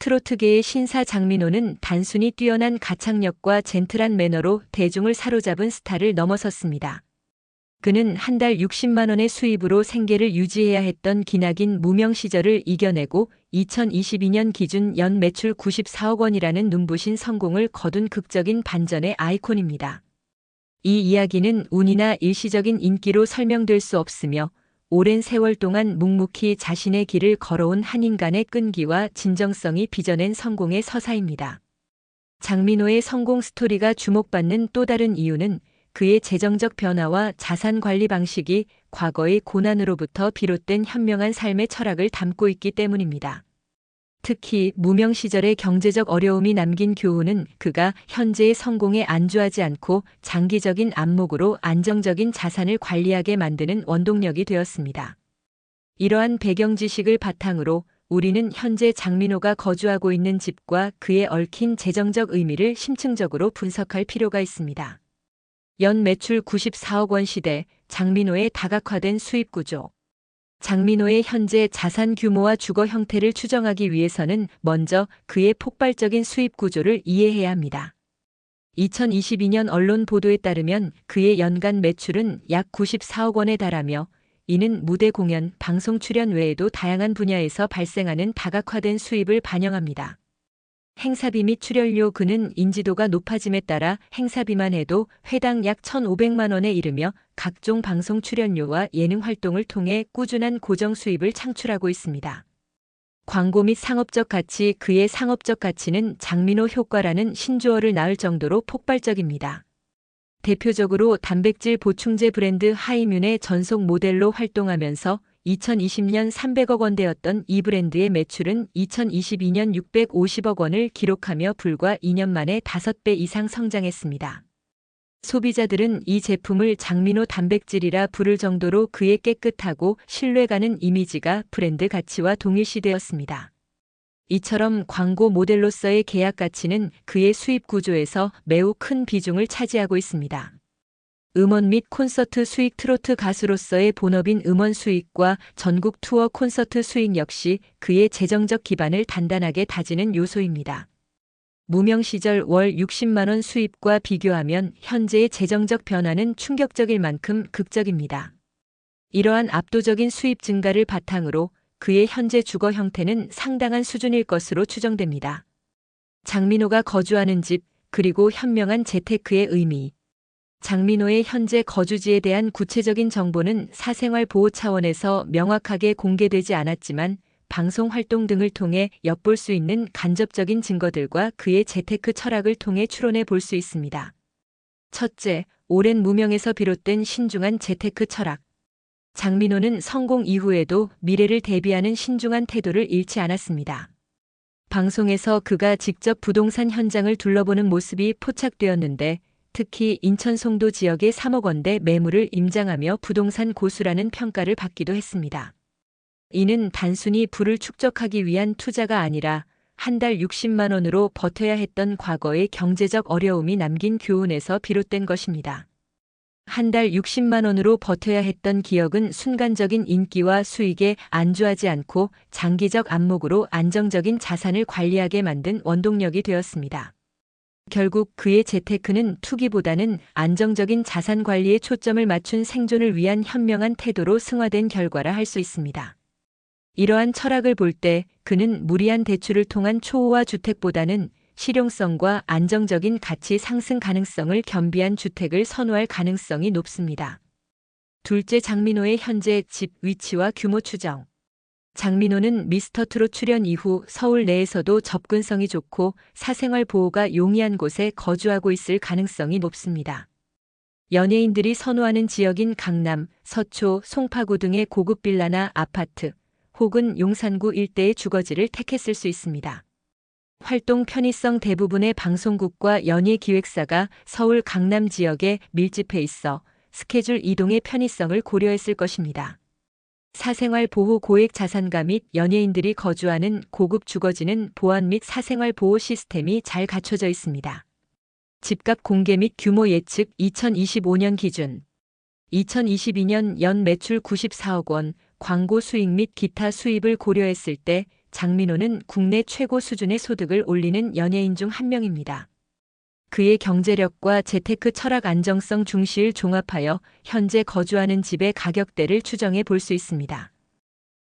트로트계의 신사 장민호는 단순히 뛰어난 가창력과 젠틀한 매너로 대중을 사로잡은 스타를 넘어섰습니다. 그는 한 달 60만 원의 수입으로 생계를 유지해야 했던 기나긴 무명 시절을 이겨내고 2022년 기준 연 매출 94억 원이라는 눈부신 성공을 거둔 극적인 반전의 아이콘입니다. 이 이야기는 운이나 일시적인 인기로 설명될 수 없으며 오랜 세월 동안 묵묵히 자신의 길을 걸어온 한 인간의 끈기와 진정성이 빚어낸 성공의 서사입니다. 장민호의 성공 스토리가 주목받는 또 다른 이유는 그의 재정적 변화와 자산 관리 방식이 과거의 고난으로부터 비롯된 현명한 삶의 철학을 담고 있기 때문입니다. 특히 무명 시절의 경제적 어려움이 남긴 교훈은 그가 현재의 성공에 안주하지 않고 장기적인 안목으로 안정적인 자산을 관리하게 만드는 원동력이 되었습니다. 이러한 배경 지식을 바탕으로 우리는 현재 장민호가 거주하고 있는 집과 그에 얽힌 재정적 의미를 심층적으로 분석할 필요가 있습니다. 연 매출 94억 원 시대 장민호의 다각화된 수입 구조. 장민호의 현재 자산 규모와 주거 형태를 추정하기 위해서는 먼저 그의 폭발적인 수입 구조를 이해해야 합니다. 2022년 언론 보도에 따르면 그의 연간 매출은 약 94억 원에 달하며 이는 무대 공연, 방송 출연 외에도 다양한 분야에서 발생하는 다각화된 수입을 반영합니다. 행사비 및 출연료 그는 인지도가 높아짐에 따라 행사비만 해도 회당 약 1,500만 원에 이르며 각종 방송 출연료와 예능 활동을 통해 꾸준한 고정 수입을 창출하고 있습니다. 광고 및 상업적 가치 그의 상업적 가치는 장민호 효과라는 신조어를 낳을 정도로 폭발적입니다. 대표적으로 단백질 보충제 브랜드 하이뮨의 전속 모델로 활동하면서 2020년 300억 원대였던 이 브랜드의 매출은 2022년 650억 원을 기록하며 불과 2년 만에 5배 이상 성장했습니다. 소비자들은 이 제품을 장민호 단백질이라 부를 정도로 그의 깨끗하고 신뢰가는 이미지가 브랜드 가치와 동일시되었습니다. 이처럼 광고 모델로서의 계약 가치는 그의 수입 구조에서 매우 큰 비중을 차지하고 있습니다. 음원 및 콘서트 수익 트로트 가수로서의 본업인 음원 수익과 전국 투어 콘서트 수익 역시 그의 재정적 기반을 단단하게 다지는 요소입니다. 무명 시절 월 60만원 수입과 비교하면 현재의 재정적 변화는 충격적일 만큼 극적입니다. 이러한 압도적인 수입 증가를 바탕으로 그의 현재 주거 형태는 상당한 수준일 것으로 추정됩니다. 장민호가 거주하는 집, 그리고 현명한 재테크의 의미, 장민호의 현재 거주지에 대한 구체적인 정보는 사생활 보호 차원에서 명확하게 공개되지 않았지만 방송 활동 등을 통해 엿볼 수 있는 간접적인 증거들과 그의 재테크 철학을 통해 추론해 볼 수 있습니다. 첫째, 오랜 무명에서 비롯된 신중한 재테크 철학. 장민호는 성공 이후에도 미래를 대비하는 신중한 태도를 잃지 않았습니다. 방송에서 그가 직접 부동산 현장을 둘러보는 모습이 포착되었는데 특히 인천 송도 지역의 3억 원대 매물을 임장하며 부동산 고수라는 평가를 받기도 했습니다. 이는 단순히 부를 축적하기 위한 투자가 아니라 한 달 60만 원으로 버텨야 했던 과거의 경제적 어려움이 남긴 교훈에서 비롯된 것입니다. 한 달 60만 원으로 버텨야 했던 기억은 순간적인 인기와 수익에 안주하지 않고 장기적 안목으로 안정적인 자산을 관리하게 만든 원동력이 되었습니다. 결국 그의 재테크는 투기보다는 안정적인 자산 관리에 초점을 맞춘 생존을 위한 현명한 태도로 승화된 결과라 할 수 있습니다. 이러한 철학을 볼 때 그는 무리한 대출을 통한 초호화 주택보다는 실용성과 안정적인 가치 상승 가능성을 겸비한 주택을 선호할 가능성이 높습니다. 둘째 장민호의 현재 집 위치와 규모 추정. 장민호는 미스터 트롯 출연 이후 서울 내에서도 접근성이 좋고 사생활 보호가 용이한 곳에 거주하고 있을 가능성이 높습니다. 연예인들이 선호하는 지역인 강남, 서초, 송파구 등의 고급 빌라나 아파트 혹은 용산구 일대의 주거지를 택했을 수 있습니다. 활동 편의성 대부분의 방송국과 연예 기획사가 서울 강남 지역에 밀집해 있어 스케줄 이동의 편의성을 고려했을 것입니다. 사생활 보호 고액 자산가 및 연예인들이 거주하는 고급 주거지는 보안 및 사생활 보호 시스템이 잘 갖춰져 있습니다. 집값 공개 및 규모 예측 2025년 기준 2022년 연 매출 94억 원, 광고 수익 및 기타 수입을 고려했을 때 장민호는 국내 최고 수준의 소득을 올리는 연예인 중 한 명입니다. 그의 경제력과 재테크 철학 안정성 중시를 종합하여 현재 거주하는 집의 가격대를 추정해 볼 수 있습니다.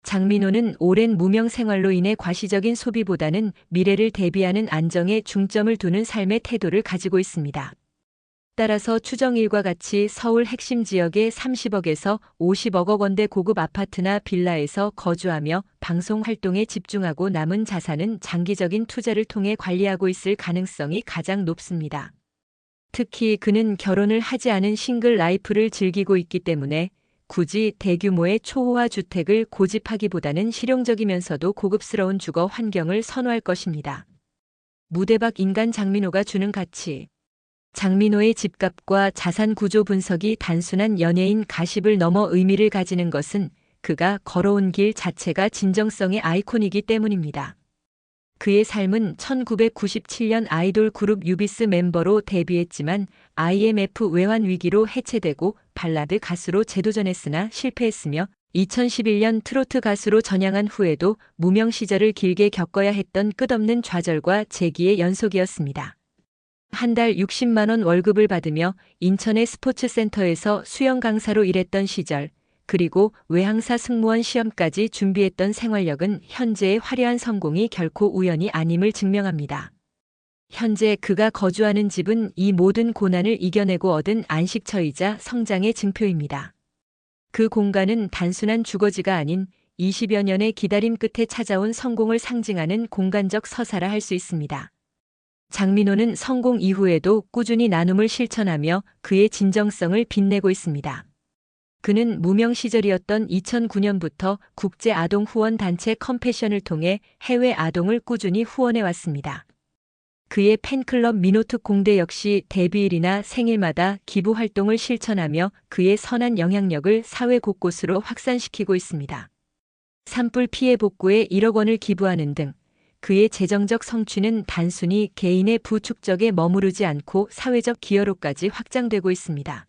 장민호는 오랜 무명 생활로 인해 과시적인 소비보다는 미래를 대비하는 안정에 중점을 두는 삶의 태도를 가지고 있습니다. 따라서 추정일과 같이 서울 핵심 지역의 30억에서 50억억 원대 고급 아파트나 빌라에서 거주하며 방송 활동에 집중하고 남은 자산은 장기적인 투자를 통해 관리하고 있을 가능성이 가장 높습니다. 특히 그는 결혼을 하지 않은 싱글 라이프를 즐기고 있기 때문에 굳이 대규모의 초호화 주택을 고집하기보다는 실용적이면서도 고급스러운 주거 환경을 선호할 것입니다. 무대박 인간 장민호가 주는 가치. 장민호의 집값과 자산 구조 분석이 단순한 연예인 가십을 넘어 의미를 가지는 것은 그가 걸어온 길 자체가 진정성의 아이콘이기 때문입니다. 그의 삶은 1997년 아이돌 그룹 유비스 멤버로 데뷔했지만 IMF 외환 위기로 해체되고 발라드 가수로 재도전했으나 실패했으며 2011년 트로트 가수로 전향한 후에도 무명 시절을 길게 겪어야 했던 끝없는 좌절과 재기의 연속이었습니다. 한 달 60만 원 월급을 받으며 인천의 스포츠센터에서 수영 강사로 일했던 시절, 그리고 외항사 승무원 시험까지 준비했던 생활력은 현재의 화려한 성공이 결코 우연이 아님을 증명합니다. 현재 그가 거주하는 집은 이 모든 고난을 이겨내고 얻은 안식처이자 성장의 증표입니다. 그 공간은 단순한 주거지가 아닌 20여 년의 기다림 끝에 찾아온 성공을 상징하는 공간적 서사라 할 수 있습니다. 장민호는 성공 이후에도 꾸준히 나눔을 실천하며 그의 진정성을 빛내고 있습니다. 그는 무명 시절이었던 2009년부터 국제 아동 후원 단체 컴패션을 통해 해외 아동을 꾸준히 후원해 왔습니다. 그의 팬클럽 미노트 공대 역시 데뷔일이나 생일마다 기부 활동을 실천하며 그의 선한 영향력을 사회 곳곳으로 확산시키고 있습니다. 산불 피해 복구에 1억 원을 기부하는 등 그의 재정적 성취는 단순히 개인의 부축적에 머무르지 않고 사회적 기여로까지 확장되고 있습니다.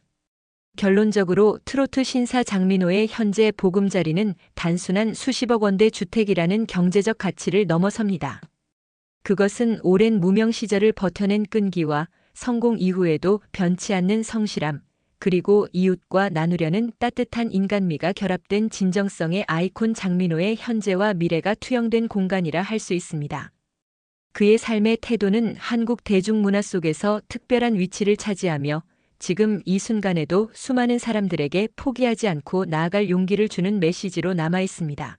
결론적으로 트로트 신사 장민호의 현재 보금자리는 단순한 수십억 원대 주택이라는 경제적 가치를 넘어섭니다. 그것은 오랜 무명 시절을 버텨낸 끈기와 성공 이후에도 변치 않는 성실함, 그리고 이웃과 나누려는 따뜻한 인간미가 결합된 진정성의 아이콘 장민호의 현재와 미래가 투영된 공간이라 할 수 있습니다. 그의 삶의 태도는 한국 대중문화 속에서 특별한 위치를 차지하며 지금 이 순간에도 수많은 사람들에게 포기하지 않고 나아갈 용기를 주는 메시지로 남아 있습니다.